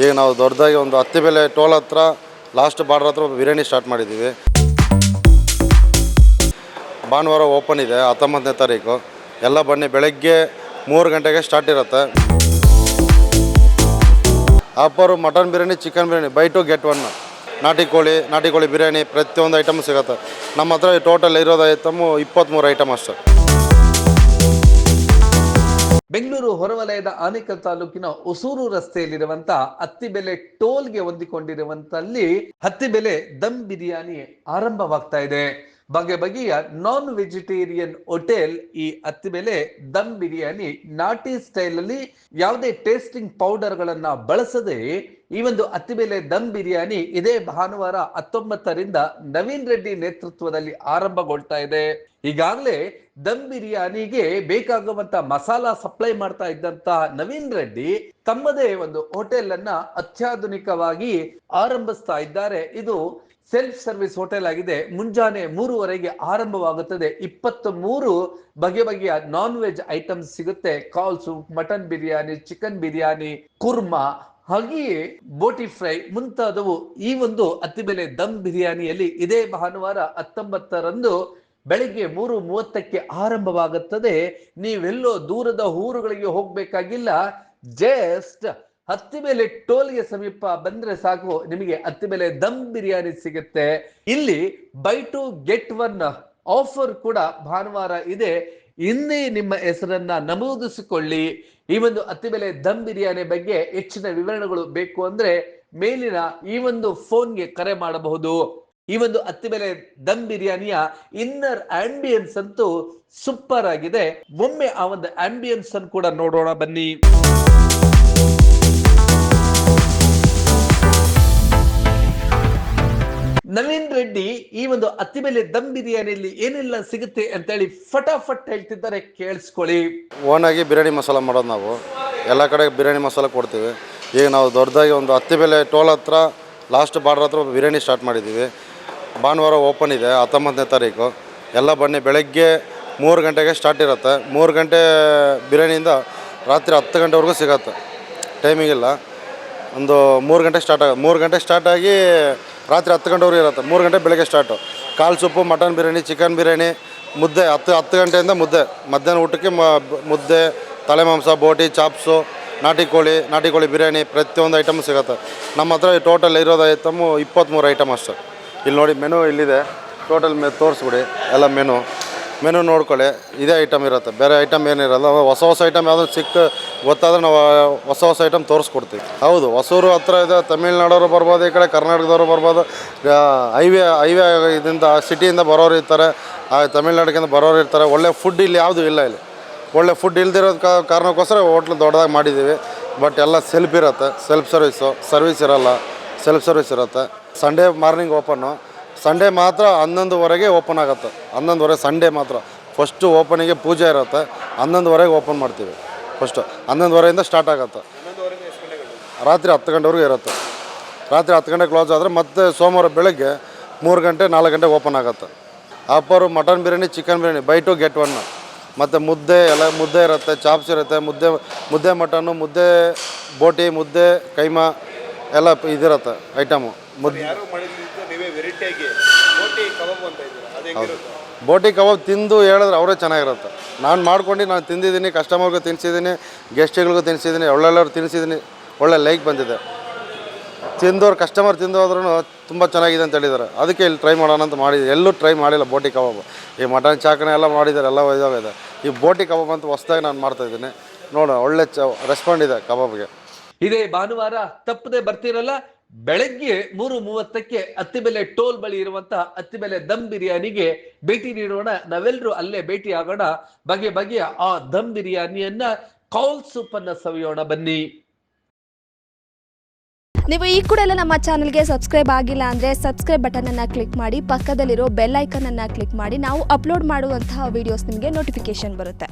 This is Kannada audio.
ಈಗ ನಾವು ದೊಡ್ಡದಾಗಿ ಒಂದು ಹತ್ತಿ ಬೆಲೆ ಟೋಲ್ ಹತ್ರ ಲಾಸ್ಟ್ ಬಾರ್ಡರ್ ಹತ್ರ ಬಿರಿಯಾನಿ ಸ್ಟಾರ್ಟ್ ಮಾಡಿದ್ದೀವಿ. ಭಾನುವಾರ ಓಪನ್ ಇದೆ, ಹತ್ತೊಂಬತ್ತನೇ ತಾರೀಕು. ಎಲ್ಲ ಬನ್ನಿ, ಬೆಳಗ್ಗೆ ಮೂರು ಗಂಟೆಗೆ ಸ್ಟಾರ್ಟ್ ಇರುತ್ತೆ. Offer mutton biryani chicken biryani buy two get one ನಾಟಿ ಕೋಳಿ ನಾಟಿ ಕೋಳಿ ಬಿರಿಯಾನಿ, ಪ್ರತಿಯೊಂದು ಐಟಮ್ ಸಿಗುತ್ತೆ. ನಮ್ಮ ಹತ್ರ ಟೋಟಲ್ ಇರೋದು ಐಟಮು ಇಪ್ಪತ್ತ್ಮೂರು ಐಟಮ್ ಅಷ್ಟೆ. ಬೆಂಗಳೂರು ಹೊರವಲಯದ ಆನೇಕಲ್ ತಾಲೂಕಿನ ಹೊಸೂರು ರಸ್ತೆಯಲ್ಲಿರುವಂತ ಹತ್ತಿಬೆಲೆ ಟೋಲ್ಗೆ ಹೊಂದಿಕೊಂಡಿರುವಂತಲ್ಲಿ ಹತ್ತಿಬೆಲೆ ದಮ್ ಬಿರಿಯಾನಿ ಆರಂಭವಾಗ್ತಾ ಇದೆ. ಬಗೆ ಬಗೆಯ ನಾನ್ ವೆಜಿಟೇರಿಯನ್ ಹೋಟೆಲ್ ಈ ಹತ್ತಿಬೆಲೆ ದಮ್ ಬಿರಿಯಾನಿ ನಾಟಿ ಸ್ಟೈಲ್ ಅಲ್ಲಿ ಯಾವುದೇ ಟೇಸ್ಟಿಂಗ್ ಪೌಡರ್ ಗಳನ್ನ ಬಳಸದೆ ಈ ಒಂದು ಹತ್ತಿಬೆಲೆ ದಮ್ ಬಿರಿಯಾನಿ ಇದೇ ಭಾನುವಾರ ಹತ್ತೊಂಬತ್ತರಿಂದ ನವೀನ್ ರೆಡ್ಡಿ ನೇತೃತ್ವದಲ್ಲಿ ಆರಂಭಗೊಳ್ತಾ ಇದೆ. ಈಗಾಗಲೇ ದಮ್ ಬಿರಿಯಾನಿಗೆ ಬೇಕಾಗುವಂತ ಮಸಾಲಾ ಸಪ್ಲೈ ಮಾಡ್ತಾ ಇದ್ದಂತ ನವೀನ್ ರೆಡ್ಡಿ ತಮ್ಮದೇ ಒಂದು ಹೋಟೆಲ್ ಅನ್ನ ಅತ್ಯಾಧುನಿಕವಾಗಿ ಆರಂಭಿಸ್ತಾ ಇದ್ದಾರೆ. ಇದು ಸೆಲ್ಫ್ ಸರ್ವಿಸ್ ಹೋಟೆಲ್ ಆಗಿದೆ. ಮುಂಜಾನೆ ಮೂರುವರೆಗೆ ಆರಂಭವಾಗುತ್ತದೆ. ಇಪ್ಪತ್ತ ಮೂರು ಬಗೆ ಬಗೆಯ ನಾನ್ ವೆಜ್ ಐಟಮ್ಸ್ ಸಿಗುತ್ತೆ ಕಾಲ್ಸು ಮಟನ್ ಬಿರಿಯಾನಿ, ಚಿಕನ್ ಬಿರಿಯಾನಿ, ಕುರ್ಮಾ, ಹಾಗೆಯೇ ಬೋಟಿ ಫ್ರೈ ಮುಂತಾದವು ಈ ಒಂದು ಅತಿಬೆಲೆ ದಮ್ ಬಿರಿಯಾನಿಯಲ್ಲಿ ಇದೇ ಭಾನುವಾರ ಹತ್ತೊಂಬತ್ತರಂದು ಬೆಳಿಗ್ಗೆ ಮೂರು ಮೂವತ್ತಕ್ಕೆ ಆರಂಭವಾಗುತ್ತದೆ. ನೀವೆಲ್ಲೋ ದೂರದ ಊರುಗಳಿಗೆ ಹೋಗಬೇಕಾಗಿಲ್ಲ. ಜಸ್ಟ್ ಹತ್ತಿಬೆಲೆ ಟೋಲ್ಗೆ ಸಮೀಪ ಬಂದ್ರೆ ಸಾಕು, ನಿಮಗೆ ಹತ್ತಿಮೇಲೆ ದಮ್ ಬಿರಿಯಾನಿ ಸಿಗುತ್ತೆ. ಇಲ್ಲಿ buy two get one offer ಕೂಡ ಭಾನುವಾರ ಇದೆ. ಇನ್ನೇ ನಿಮ್ಮ ಹೆಸರನ್ನ ನಮೂದಿಸಿಕೊಳ್ಳಿ. ಈ ಒಂದು ಅತಿಬೆಲೆ ದಮ್ ಬಿರಿಯಾನಿ ಬಗ್ಗೆ ಹೆಚ್ಚಿನ ವಿವರಣೆಗಳು ಬೇಕು ಅಂದ್ರೆ ಮೇಲಿನ ಈ ಒಂದು ಫೋನ್ಗೆ ಕರೆ ಮಾಡಬಹುದು. ಈ ಒಂದು ಅತ್ತಿಬೆಲೆ ದಮ್ ಬಿರಿಯಾನಿಯ ಇನ್ನರ್ ಆಂಬಿಯನ್ಸ್ ಅಂತೂ ಸೂಪರ್ ಆಗಿದೆ. ಒಮ್ಮೆ ಆ ಒಂದು ಆಂಬಿಯನ್ಸ್ ಅನ್ನು ಕೂಡ ನೋಡೋಣ ಬನ್ನಿ. ನವೀನ್ ರೆಡ್ಡಿ ಈ ಒಂದು ಅತ್ತಿಬೆಲೆ ದಮ್ ಬಿರಿಯಾನಿಯಲ್ಲಿ ಏನೆಲ್ಲ ಸಿಗುತ್ತೆ ಅಂತೇಳಿ ಫಟಾಫಟ್ ಹೇಳ್ತಿದ್ದಾರೆ, ಕೇಳಿಸ್ಕೊಳ್ಳಿ. ಓನಾಗಿ ಬಿರಿಯಾನಿ ಮಸಾಲ ಮಾಡೋದು ನಾವು. ಎಲ್ಲ ಕಡೆ ಬಿರಿಯಾನಿ ಮಸಾಲ ಕೊಡ್ತೀವಿ. ಈಗ ನಾವು ದೊಡ್ಡದಾಗಿ ಒಂದು ಹತ್ತಿಬೆಲೆ ಟೋಲ್ ಹತ್ರ ಲಾಸ್ಟ್ ಬಾರ್ಡರ್ ಹತ್ರ ಬಿರಿಯಾನಿ ಸ್ಟಾರ್ಟ್ ಮಾಡಿದ್ದೀವಿ. ಭಾನುವಾರ ಓಪನ್ ಇದೆ, ಹತ್ತೊಂಬತ್ತನೇ ತಾರೀಕು. ಎಲ್ಲ ಬನ್ನಿ, ಬೆಳಗ್ಗೆ ಮೂರು ಗಂಟೆಗೆ ಸ್ಟಾರ್ಟ್ ಇರುತ್ತೆ. ಮೂರು ಗಂಟೆ ಬಿರಿಯಾನಿಯಿಂದ ರಾತ್ರಿ ಹತ್ತು ಗಂಟೆವರೆಗೂ ಸಿಗತ್ತೆ. ಟೈಮಿಂಗ್ ಇಲ್ಲ. ಒಂದು ಮೂರು ಗಂಟೆ ಸ್ಟಾರ್ಟ್ ಆಗ ಮೂರು ಗಂಟೆ ಸ್ಟಾರ್ಟ್ ಆಗಿ ರಾತ್ರಿ ಹತ್ತು ಗಂಟೆವರೆಗೂ ಇರುತ್ತೆ. ಮೂರು ಗಂಟೆ ಬೆಳಗ್ಗೆ ಸ್ಟಾರ್ಟು ಕಾಲು ಸೊಪ್ಪು, ಮಟನ್ ಬಿರಿಯಾನಿ, ಚಿಕನ್ ಬಿರಿಯಾನಿ, ಮುದ್ದೆ. ಹತ್ತು ಹತ್ತು ಗಂಟೆಯಿಂದ ಮುದ್ದೆ. ಮಧ್ಯಾಹ್ನ ಊಟಕ್ಕೆ ಮುದ್ದೆ, ತಲೆ ಮಾಂಸ, ಬೋಟಿ ಚಾಪ್ಸು ನಾಟಿ ಕೋಳಿ ನಾಟಿ ಕೋಳಿ ಬಿರಿಯಾನಿ ಪ್ರತಿಯೊಂದು ಐಟಮ್ ಸಿಗುತ್ತೆ. ನಮ್ಮ ಹತ್ರ ಟೋಟಲ್ ಇರೋದು ಐಟಮು ಇಪ್ಪತ್ತ್ಮೂರು ಐಟಮ್ ಅಷ್ಟೆ. ಇಲ್ಲಿ ನೋಡಿ ಮೆನು ಇಲ್ಲಿದೆ. ಟೋಟಲ್ ಮೆ ತೋರಿಸ್ಬಿಡಿ. ಎಲ್ಲ ಮೆನು ಮೆನು ನೋಡ್ಕೊಳ್ಳಿ. ಇದೇ ಐಟಮ್ ಇರುತ್ತೆ. ಬೇರೆ ಐಟಮ್ ಏನಿರಲ್ಲ. ಹೊಸ ಹೊಸ ಐಟಮ್ ಯಾವ್ದು ಸಿಕ್ಕ ಗೊತ್ತಾದ್ರೆ ನಾವು ಹೊಸ ಹೊಸ ಐಟಮ್ ತೋರಿಸ್ಕೊಡ್ತೀವಿ. ಹೌದು, ಹೊಸೂರು ಹತ್ರ ಇದೆ, ತಮಿಳ್ನಾಡವರು ಬರ್ಬೋದು, ಈ ಕಡೆ ಕರ್ನಾಟಕದವರು ಬರ್ಬೋದು. ಹೈವೇ ಹೈವೇ ಇದರಿಂದ ಸಿಟಿಯಿಂದ ಬರೋರು ಇರ್ತಾರೆ. ಆ ತಮಿಳ್ನಾಡಿನಿಂದ ಬರೋರು ಇರ್ತಾರೆ. ಒಳ್ಳೆ ಫುಡ್ ಇಲ್ಲಿ ಯಾವುದು ಇಲ್ಲ ಇಲ್ಲಿ. ಒಳ್ಳೆ ಫುಡ್ ಇಲ್ದಿರೋದು ಕಾರಣಕ್ಕೋಸ್ಕರ ಹೋಟ್ಲು ದೊಡ್ಡದಾಗಿ ಮಾಡಿದ್ದೀವಿ ಬಟ್ ಎಲ್ಲ ಸೆಲ್ಫ್ ಇರುತ್ತೆ. ಸೆಲ್ಫ್ ಸರ್ವಿಸು ಸರ್ವಿಸ್ ಇರೋಲ್ಲ. ಸೆಲ್ಫ್ ಸರ್ವಿಸ್ ಇರುತ್ತೆ. ಸಂಡೇ ಮಾರ್ನಿಂಗ್ ಓಪನ್ನು ಸಂಡೇ ಮಾತ್ರ ಹನ್ನೊಂದುವರೆಗೆ ಓಪನ್ ಆಗುತ್ತೆ. ಹನ್ನೊಂದುವರೆ ಸಂಡೇ ಮಾತ್ರ. ಫಸ್ಟು ಓಪನಿಗೆ ಪೂಜೆ ಇರುತ್ತೆ. ಹನ್ನೊಂದುವರೆಗೆ ಓಪನ್ ಮಾಡ್ತೀವಿ. ಫಸ್ಟು ಹನ್ನೊಂದುವರೆಯಿಂದ ಸ್ಟಾರ್ಟ್ ಆಗುತ್ತೆ. ರಾತ್ರಿ ಹತ್ತು ಗಂಟೆವರೆಗೂ ಇರುತ್ತೆ. ರಾತ್ರಿ ಹತ್ತು ಗಂಟೆ ಕ್ಲೋಸ್ ಆದರೆ ಮತ್ತೆ ಸೋಮವಾರ ಬೆಳಗ್ಗೆ ಮೂರು ಗಂಟೆ, ನಾಲ್ಕು ಗಂಟೆ ಓಪನ್ ಆಗುತ್ತೆ. Offer mutton biryani chicken biryani buy two get one ಮತ್ತು ಮುದ್ದೆ ಎಲ್ಲ, ಮುದ್ದೆ ಇರುತ್ತೆ ಚಾಪ್ಸ್ ಇರುತ್ತೆ, ಮುದ್ದೆ ಮುದ್ದೆ ಮಟನ್ನು ಮುದ್ದೆ ಬೋಟಿ, ಮುದ್ದೆ, ಕೈಮಾ. ಎಲ್ಲ ಇದಿರತ್ತೆ ಐಟಮು. ಮುದ್ದೆ ಯಾರು ಮಾಡಿದ್ದು ನೀವೇ ವೆರೈಟಿಯಾಗಿ ಬೋಟಿ ಕಬಾಬ್ ಅಂತ ಇದ್ದೀರಾ? ಅದು ಹೆಂಗಿರುತ್ತೆ? ಬೋಟಿ ಕಬಾಬ್ ತಿಂದು ಹೇಳಿದ್ರೆ ಅವರೇ ಚೆನ್ನಾಗಿರುತ್ತೆ. ನಾನು ಮಾಡ್ಕೊಂಡು ನಾನು ತಿಂದಿದ್ದೀನಿ ಕಸ್ಟಮರ್ಗೂ ತಿನ್ನಿಸಿದ್ದೀನಿ ಗೆಸ್ಟ್ಗಳಿಗೂ ತಿನ್ನಿಸಿದ್ದೀನಿ ಒಳ್ಳೊಳ್ಳೆಯವ್ರು ತಿನ್ನಿಸಿದ್ದೀನಿ ಒಳ್ಳೆ ಲೈಕ್ ಬಂದಿದೆ. ತಿಂದವ್ರು ಕಸ್ಟಮರ್ ತಿಂದು ಹೋದ್ರೂ ತುಂಬ ಚೆನ್ನಾಗಿದೆ ಅಂತ ಹೇಳಿದ್ದಾರೆ. ಅದಕ್ಕೆ ಇಲ್ಲಿ ಟ್ರೈ ಮಾಡೋಣ ಅಂತ ಮಾಡಿದ್ದೆ ಎಲ್ಲೂ ಟ್ರೈ ಮಾಡಿಲ್ಲ ಬೋಟಿ ಕಬಾಬ್. ಈ ಮಟನ್ ಚಾಕನೆ ಎಲ್ಲ ಮಾಡಿದ್ದಾರೆ ಎಲ್ಲ ಇದೆ ಈ ಬೋಟಿ ಕಬಾಬ್ ಅಂತ ಹೊಸ್ದಾಗಿ ನಾನು ಮಾಡ್ತಾಯಿದ್ದೀನಿ ನೋಡೋಣ ಒಳ್ಳೆ ಚ ರೆಸ್ಪಾಂಡ್ ಇದೆ ಕಬಾಬ್ಗೆ. ಇದೇ ಭಾನುವಾರ ತಪ್ಪದೆ ಬರ್ತಿರಲ್ಲ, ಬೆಳಗ್ಗೆ ಮೂರು ಮೂವತ್ತಕ್ಕೆ ಅತ್ತಿಬೆಲೆ ಟೋಲ್ ಬಳಿ ಇರುವಂತಹ ಅತ್ತಿಬೆಲೆ ದಮ್ ಬಿರಿಯಾನಿಗೆ ಭೇಟಿ ನೀಡೋಣ. ನಾವೆಲ್ಲರೂ ಅಲ್ಲೇ ಭೇಟಿ ಆಗೋಣ. ಬಗೆ ಬಗೆಯ ಆ ದಮ್ ಬಿರಿಯಾನಿಯನ್ನ ಕೌಲ್ ಸೂಪ್ ಅನ್ನ ಸವಿಯೋಣ ಬನ್ನಿ. ನೀವು ಈ ಕೂಡ ಎಲ್ಲ ನಮ್ಮ ಚಾನಲ್ಗೆ ಸಬ್ಸ್ಕ್ರೈಬ್ ಆಗಿಲ್ಲ ಅಂದ್ರೆ ಸಬ್ಸ್ಕ್ರೈಬ್ ಬಟನನ್ನು ಕ್ಲಿಕ್ ಮಾಡಿ, ಪಕ್ಕದಲ್ಲಿರೋ ಬೆಲ್ ಐಕನನ್ನು ಕ್ಲಿಕ್ ಮಾಡಿ. ನಾವು ಅಪ್ಲೋಡ್ ಮಾಡುವಂತಹ ವಿಡಿಯೋಸ್ ನಿಮಗೆ ನೋಟಿಫಿಕೇಶನ್ ಬರುತ್ತೆ.